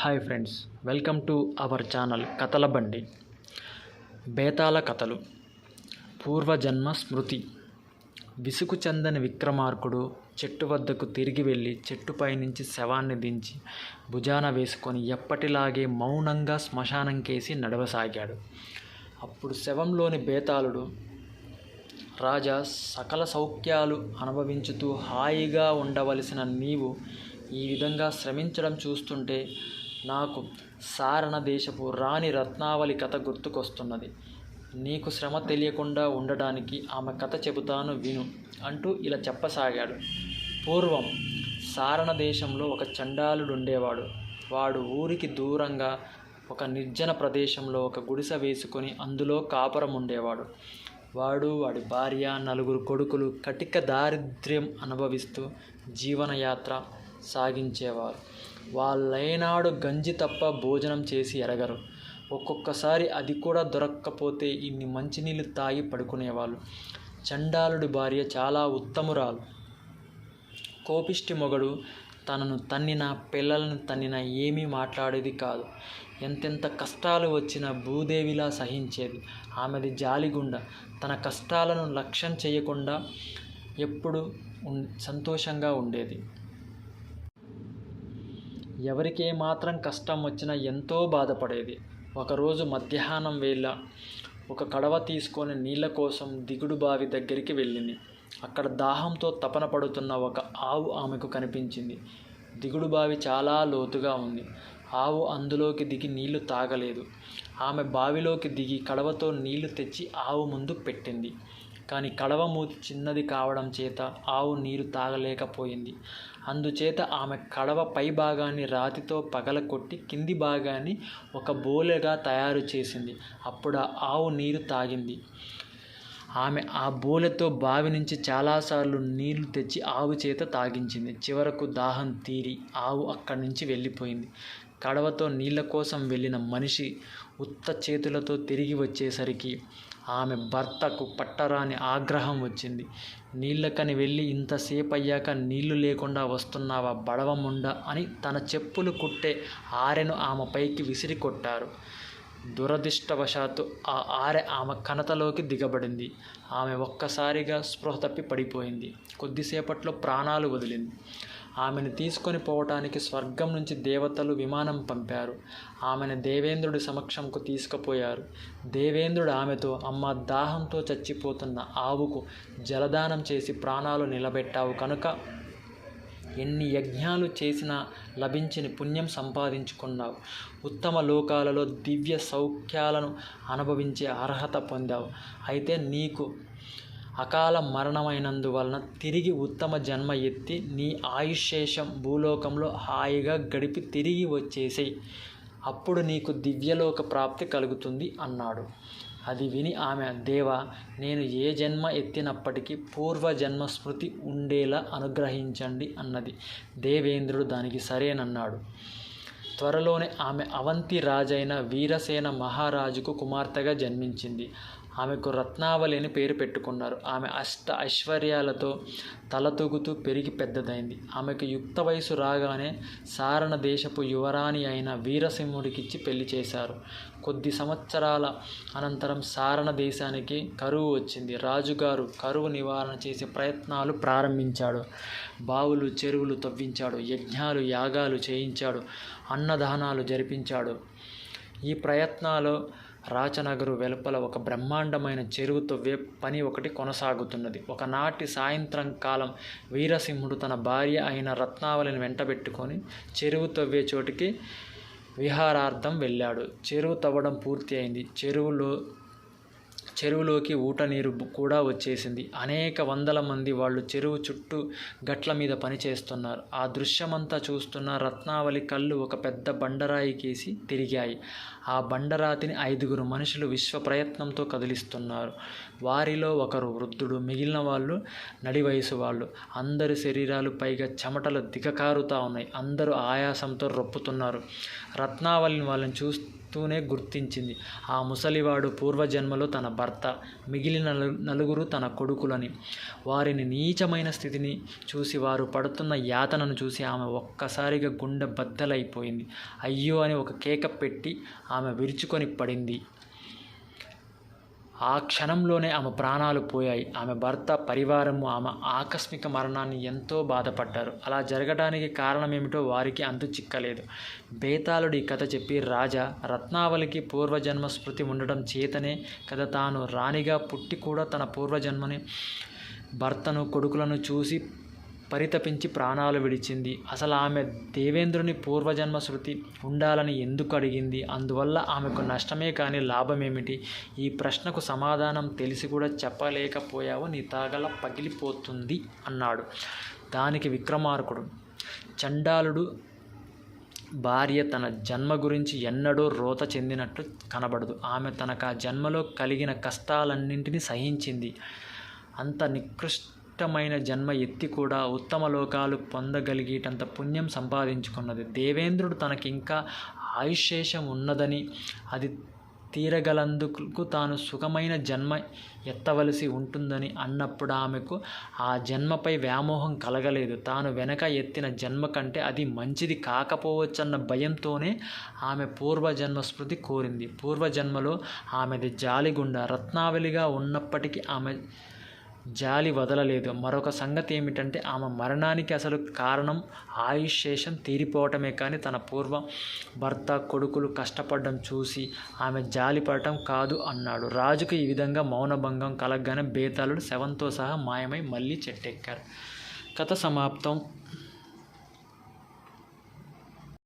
Hi friends welcome to our channel కథల బండి. బేతాళ కథలు. పూర్వజన్మ స్మృతి. విసుగు చెందని విక్రమార్కుడు చెట్టు వద్దకు తిరిగి వెళ్ళి చెట్టుపై నుంచి శవాన్ని దించి భుజాన వేసుకొని ఎప్పటిలాగే మౌనంగా శ్మశానం కేసి నడవసాగాడు. అప్పుడు శవంలోని బేతాళుడు రాజా సకల సౌఖ్యాలు అనుభవించుతూ హాయిగా ఉండవలసిన నీవు ఈ విధంగా శ్రమించడం చూస్తుంటే నాకు సారణ దేశపు రాణి రత్నావళి కథ గుర్తుకొస్తున్నది. నీకు శ్రమ తెలియకుండా ఉండడానికి ఆమె కథ చెబుతాను విను అంటూ ఇలా చెప్పసాగాడు. పూర్వం సారణ దేశంలో ఒక చండాలుడు ఉండేవాడు వాడు ఊరికి దూరంగా ఒక నిర్జన ప్రదేశంలో ఒక గుడిసె వేసుకొని అందులో కాపురం ఉండేవాడు వాడు వాడి భార్య నలుగురు కొడుకులు కటిక దారిద్ర్యం అనుభవిస్తూ జీవనయాత్ర సాగించేవారు. వాళ్ళైనాడు గంజి తప్ప భోజనం చేసి ఎరగరు. ఒక్కొక్కసారి అది కూడా దొరక్కపోతే ఇన్ని మంచినీళ్ళు తాగి పడుకునేవాళ్ళు. చండాలుడి భార్య చాలా ఉత్తమురాలు. కోపిష్టి మొగడు తనను తన్నిన పిల్లలను తన్నిన ఏమీ మాట్లాడేది కాదు. ఎంతెంత కష్టాలు వచ్చినా భూదేవిలా సహించేది. ఆమెది జాలిగుండ. తన కష్టాలను లక్ష్యం చేయకుండా ఎప్పుడు సంతోషంగా ఉండేది. ఎవరికే మాత్రం కష్టం వచ్చినా ఎంతో బాధపడేది. ఒకరోజు మధ్యాహ్నం వేళ ఒక కడవ తీసుకొని నీళ్ళ కోసం దిగుడు బావి దగ్గరికి వెళ్ళింది. అక్కడ దాహంతో తపన పడుతున్న ఒక ఆవు ఆమెకు కనిపించింది. దిగుడు బావి చాలా లోతుగా ఉంది. ఆవు అందులోకి దిగి నీళ్ళు తాగలేదు. ఆమె బావిలోకి దిగి కడవతో నీళ్ళు తెచ్చి ఆవు ముందు పెట్టింది. కానీ కడవ మూతి చిన్నది కావడం చేత ఆవు నీరు తాగలేకపోయింది. అందుచేత ఆమె కడవ పై భాగాన్ని రాతితో పగలకొట్టి కింది భాగాన్ని ఒక బోలెగా తయారు చేసింది. అప్పుడు ఆవు నీరు తాగింది. ఆమె ఆ బోలెతో బావి నుంచి చాలాసార్లు నీళ్ళు తెచ్చి ఆవు చేత తాగించింది. చివరకు దాహం తీరి ఆవు అక్కడి నుంచి వెళ్ళిపోయింది. కడవతో నీళ్ళ కోసం వెళ్ళిన మనిషి ఉత్త చేతులతో తిరిగి వచ్చేసరికి ఆమె భర్తకు పట్టరాని ఆగ్రహం వచ్చింది. నీళ్ళకని వెళ్ళి ఇంతసేపు అయ్యాక నీళ్ళు లేకుండా వస్తున్నావా బడవముండ అని తన చెప్పులు కుట్టే ఆరెను ఆమె పైకి విసిరి కొట్టారు. దురదృష్టవశాత్తు ఆ ఆరె ఆమె కనతలోకి దిగబడింది. ఆమె ఒక్కసారిగా స్పృహ తప్పి పడిపోయింది. కొద్దిసేపట్లో ప్రాణాలు వదిలింది. ఆమెను తీసుకొని పోవటానికి స్వర్గం నుంచి దేవతలు విమానం పంపారు. ఆమెను దేవేంద్రుడి సమక్షంకు తీసుకుపోయారు. దేవేంద్రుడు ఆమెతో అమ్మ దాహంతో చచ్చిపోతున్న ఆవుకు జలదానం చేసి ప్రాణాలు నిలబెట్టావు కనుక ఎన్ని యజ్ఞాలు చేసినా లభించిన పుణ్యం సంపాదించుకున్నావు. ఉత్తమ లోకాలలో దివ్య సౌఖ్యాలను అనుభవించే అర్హత పొందావు. అయితే నీకు అకాల మరణమైనందువలన తిరిగి ఉత్తమ జన్మ ఎత్తి నీ ఆయుశేషం భూలోకంలో హాయిగా గడిపి తిరిగి వచ్చేసేయి. అప్పుడు నీకు దివ్యలోక ప్రాప్తి కలుగుతుంది అన్నాడు. అది విని ఆమె దేవ నేను ఏ జన్మ ఎత్తినప్పటికీ పూర్వ జన్మ స్మృతి ఉండేలా అనుగ్రహించండి అన్నది. దేవేంద్రుడు దానికి సరేనన్నాడు. త్వరలోనే ఆమె అవంతి రాజైన వీరసేన మహారాజుకు కుమార్తెగా జన్మించింది. ఆమెకు రత్నావళి అని పేరు పెట్టుకున్నారు. ఆమె అష్ట ఐశ్వర్యాలతో తలతూగుతూ పెరిగి పెద్దదైంది. ఆమెకు యుక్త వయసు రాగానే సారణ దేశపు యువరాణి అయిన వీరసింహుడికిచ్చి పెళ్ళి చేశారు. కొద్ది సంవత్సరాల అనంతరం సారణ దేశానికి కరువు వచ్చింది. రాజుగారు కరువు నివారణ చేసే ప్రయత్నాలు ప్రారంభించాడు. బావులు చెరువులు తవ్వించాడు. యజ్ఞాలు యాగాలు చేయించాడు. అన్నదానాలు జరిపించాడు. ఈ ప్రయత్నాలు రాచనగరు వెలుపల ఒక బ్రహ్మాండమైన చెరువు వే పని ఒకటి కొనసాగుతున్నది. ఒకనాటి సాయంత్రం కాలం వీరసింహుడు తన భార్య అయిన రత్నావళిని వెంటబెట్టుకొని చెరువు తవ్వే చోటికి విహారార్థం వెళ్ళాడు. చెరువు తవ్వడం పూర్తి అయింది. చెరువులో చెరువులోకి ఊట నీరు కూడా వచ్చేసింది. అనేక వందల మంది వాళ్ళు చెరువు చుట్టూ గట్ల మీద పనిచేస్తున్నారు ఆ దృశ్యమంతా చూస్తున్న రత్నావళి కళ్ళు ఒక పెద్ద బండరాయి కేసి తిరిగాయి. ఆ బండరాతిని ఐదుగురు మనుషులు విశ్వ ప్రయత్నంతో కదిలిస్తున్నారు. వారిలో ఒకరు వృద్ధుడు మిగిలిన వాళ్ళు నడి వయసు వాళ్ళు. అందరి శరీరాలు పైగా చెమటలు దిగకారుతా ఉన్నాయి. అందరూ ఆయాసంతో రొప్పుతున్నారు. రత్నావళిని వాళ్ళని చూస్తే చూస్తూనే గుర్తించింది. ఆ ముసలివాడు పూర్వజన్మలో తన భర్త మిగిలిన నలుగురు తన కొడుకులని. వారిని నీచమైన స్థితిని చూసి వారు పడుతున్న యాతనను చూసి ఆమె ఒక్కసారిగా గుండె బద్దలైపోయింది. అయ్యో అని ఒక కేక పెట్టి ఆమె విరుచుకొని పడింది. ఆ క్షణంలోనే ఆమె ప్రాణాలు పోయాయి. ఆమె భర్త పరివారము ఆమె ఆకస్మిక మరణాన్ని ఎంతో బాధపడ్డారు. అలా జరగడానికి కారణమేమిటో వారికి అంతు చిక్కలేదు. బేతాళుడు ఈ కథ చెప్పి రాజా రత్నావళికి పూర్వజన్మ స్మృతి ఉండడం చేతనే కదా తాను రాణిగా పుట్టి కూడా తన పూర్వజన్మని భర్తను కొడుకులను చూసి పరితపించి ప్రాణాలు విడిచింది. అసలు ఆమె దేవేంద్రుని పూర్వజన్మ శృతి ఉండాలని ఎందుకు అడిగింది? అందువల్ల ఆమెకు నష్టమే కానీ లాభమేమిటి? ఈ ప్రశ్నకు సమాధానం తెలిసి కూడా చెప్పలేకపోయావు. నీ తాగల పగిలిపోతుంది అన్నాడు. దానికి విక్రమార్కుడు చండాలుడు భార్య తన జన్మ గురించి ఎన్నడూ రోత చెందినట్లు కనబడదు. ఆమె తనకు ఆ జన్మలో కలిగిన కష్టాలన్నింటినీ సహించింది. అంత నికృష్టమైన జన్మ ఎత్తి కూడా ఉత్తమ లోకాలు పొందగలిగేటంత పుణ్యం సంపాదించుకున్నది. దేవేంద్రుడు తనకి ఇంకా ఆయుశేషం ఉన్నదని అది తీరగలందుకు తాను సుఖమైన జన్మ ఎత్తవలసి ఉంటుందని అన్నప్పుడు ఆమెకు ఆ జన్మపై వ్యామోహం కలగలేదు. తాను వెనక ఎత్తిన జన్మ కంటే అది మంచిది కాకపోవచ్చన్న భయంతోనే ఆమె పూర్వజన్మ స్మృతి కోరింది. పూర్వజన్మలో ఆమెది జాలిగుండ రత్నావళిగా ఉన్నప్పటికీ ఆమె జాలి వదలలేదు. మరొక సంగతి ఏమిటంటే ఆమె మరణానికి అసలు కారణం ఆయుష్ శేషం తీరిపోవటమే కానీ తన పూర్వం భర్త కొడుకులు కష్టపడడం చూసి ఆమె జాలి పడటం కాదు అన్నాడు. రాజుకు ఈ విధంగా మౌనభంగం కలగగానే బేతాళుడు శవంతో సహా మాయమై మళ్ళీ చెట్టెక్కారు. కథ సమాప్తం.